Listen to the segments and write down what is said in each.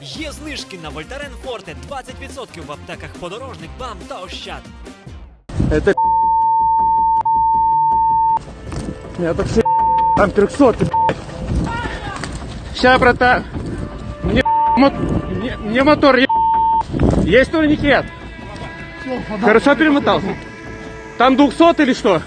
Є знижки на Вольтарен Форте 20% в аптеках подорожник, бам та ощад. Это Я так все там 300 Ща, братан. Мне, мо- мне, мне мотор е- Есть турникет? Хорошо перемотался? Там 200 или что?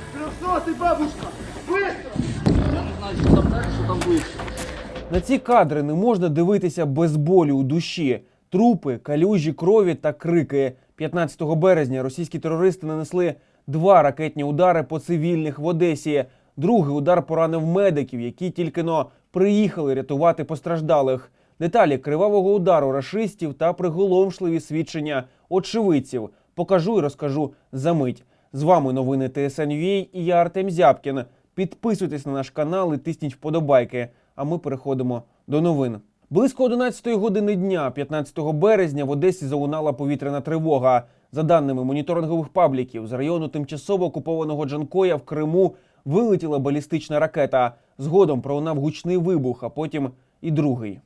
На ці кадри не можна дивитися без болю у душі. Трупи, калюжі крові та крики. 15 березня російські терористи нанесли два ракетні удари по цивільних в Одесі. Другий удар поранив медиків, які тільки но приїхали рятувати постраждалих. Деталі кривавого удару рашистів та приголомшливі свідчення очевидців покажу і розкажу за мить. З вами новини ТСНЮА і я Артем Зябкін. Підписуйтесь на наш канал і тисніть вподобайки. А ми переходимо до новин. Близько 11 години дня, 15 березня, в Одесі залунала повітряна тривога. За даними моніторингових пабліків, з району тимчасово окупованого Джанкоя в Криму вилетіла балістична ракета. Згодом пролунав гучний вибух, а потім і другий.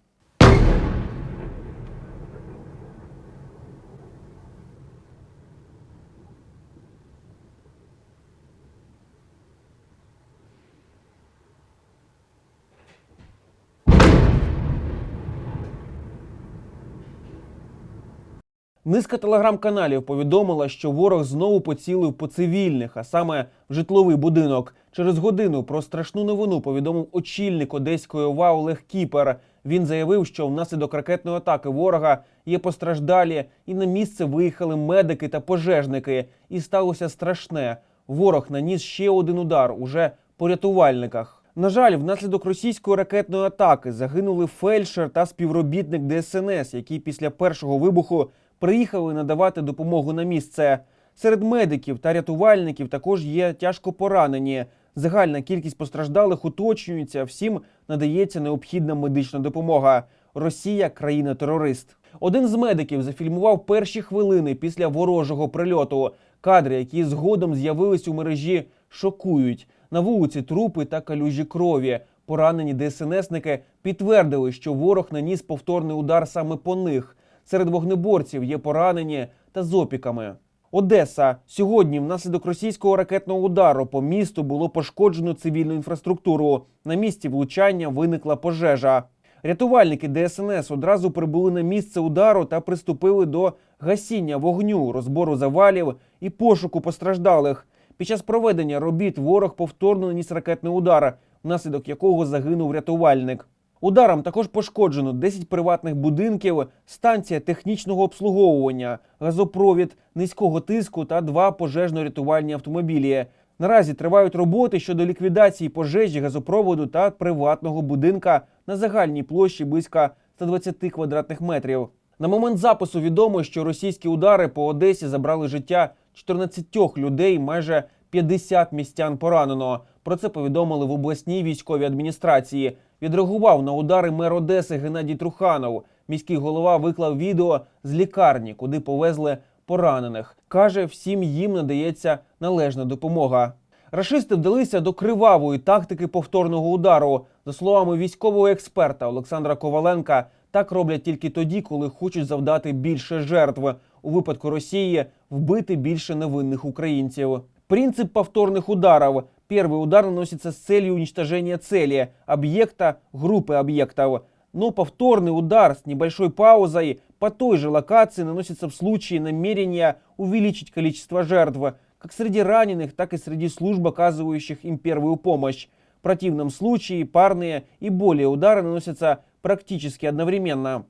Низка телеграм-каналів повідомила, що ворог знову поцілив по цивільних, а саме в житловий будинок. Через годину про страшну новину повідомив очільник одеської ОВА Олег Кіпер. Він заявив, що внаслідок ракетної атаки ворога є постраждалі, і на місце виїхали медики та пожежники. І сталося страшне. Ворог наніс ще один удар уже по рятувальниках. На жаль, внаслідок російської ракетної атаки загинули фельдшер та співробітник ДСНС, які після першого вибуху приїхали надавати допомогу на місце. Серед медиків та рятувальників також є тяжко поранені. Загальна кількість постраждалих уточнюється. Всім надається необхідна медична допомога. Росія країна-терорист. Один з медиків зафільмував перші хвилини після ворожого прильоту. Кадри, які згодом з'явились у мережі, шокують. На вулиці трупи та калюжі крові. Поранені ДСНСники підтвердили, що ворог наніс повторний удар саме по них. Серед вогнеборців є поранені та з опіками. Одеса сьогодні, внаслідок російського ракетного удару по місту було пошкоджено цивільну інфраструктуру. На місці влучання виникла пожежа. Рятувальники ДСНС одразу прибули на місце удару та приступили до гасіння вогню, розбору завалів і пошуку постраждалих. Під час проведення робіт ворог повторно наніс ракетний удар, внаслідок якого загинув рятувальник. Ударом також пошкоджено 10 приватних будинків, станція технічного обслуговування, газопровід низького тиску та два пожежно-рятувальні автомобілі. Наразі тривають роботи щодо ліквідації пожежі газопроводу та приватного будинка на загальній площі близько 120 квадратних метрів. На момент запису відомо, що російські удари по Одесі забрали життя 14 людей, майже 50 містян поранено. Про це повідомили в обласній військовій адміністрації. Відреагував на удари мер Одеси Геннадій Труханов. Міський голова виклав відео з лікарні, куди повезли поранених. Каже, всім їм надається належна допомога. Рашисти вдалися до кривавої тактики повторного удару. За словами військового експерта Олександра Коваленка, так роблять тільки тоді, коли хочуть завдати більше жертв. У випадку Росії вбити більше невинних українців. Принцип повторных ударов. Первый удар наносится с целью уничтожения цели, объекта, группы объектов. Но повторный удар с небольшой паузой по той же локации наносится в случае намерения увеличить количество жертв, как среди раненых, так и среди служб, оказывающих им первую помощь. В противном случае парные и более удары наносятся практически одновременно.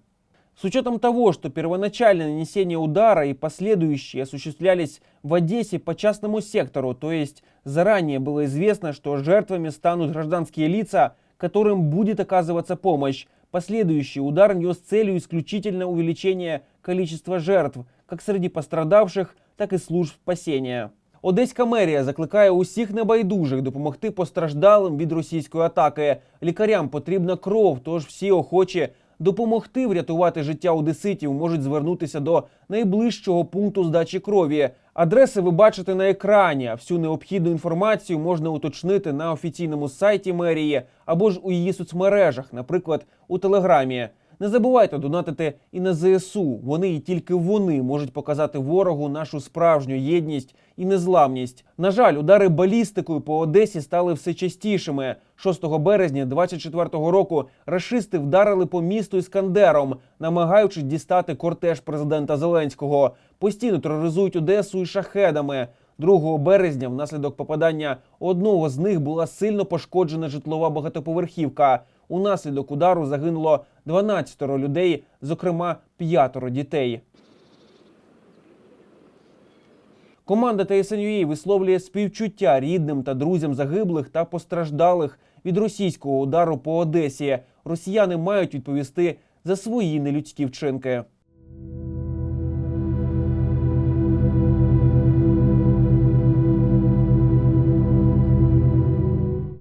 С учетом того, что первоначальное нанесение удара и последующие осуществлялись в Одессе по частному сектору, то есть заранее было известно, что жертвами станут гражданские лица, которым будет оказываться помощь, последующий удар нес целью исключительно увеличения количества жертв, как среди пострадавших, так і служб спасіння. Одеська мерія закликає усіх небайдужих допомогти постраждалим від російської атаки. Лікарям потрібна кров, тож всі охочі допомогти врятувати життя одеситів можуть звернутися до найближчого пункту здачі крові. Адреси ви бачите на екрані. Всю необхідну інформацію можна уточнити на офіційному сайті мерії або ж у її соцмережах, наприклад, у Телеграмі. Не забувайте донатити і на ЗСУ. Вони і тільки вони можуть показати ворогу нашу справжню єдність і незламність. На жаль, удари балістикою по Одесі стали все частішими. 6 березня 24-го року рашисти вдарили по місту Іскандером, намагаючись дістати кортеж президента Зеленського. Постійно тероризують Одесу і шахедами. 2 березня внаслідок попадання одного з них була сильно пошкоджена житлова багатоповерхівка. Унаслідок удару загинуло 12 людей, зокрема п'ятеро дітей. Команда ТСНЮА висловлює співчуття рідним та друзям загиблих та постраждалих від російського удару по Одесі. Росіяни мають відповісти за свої нелюдські вчинки.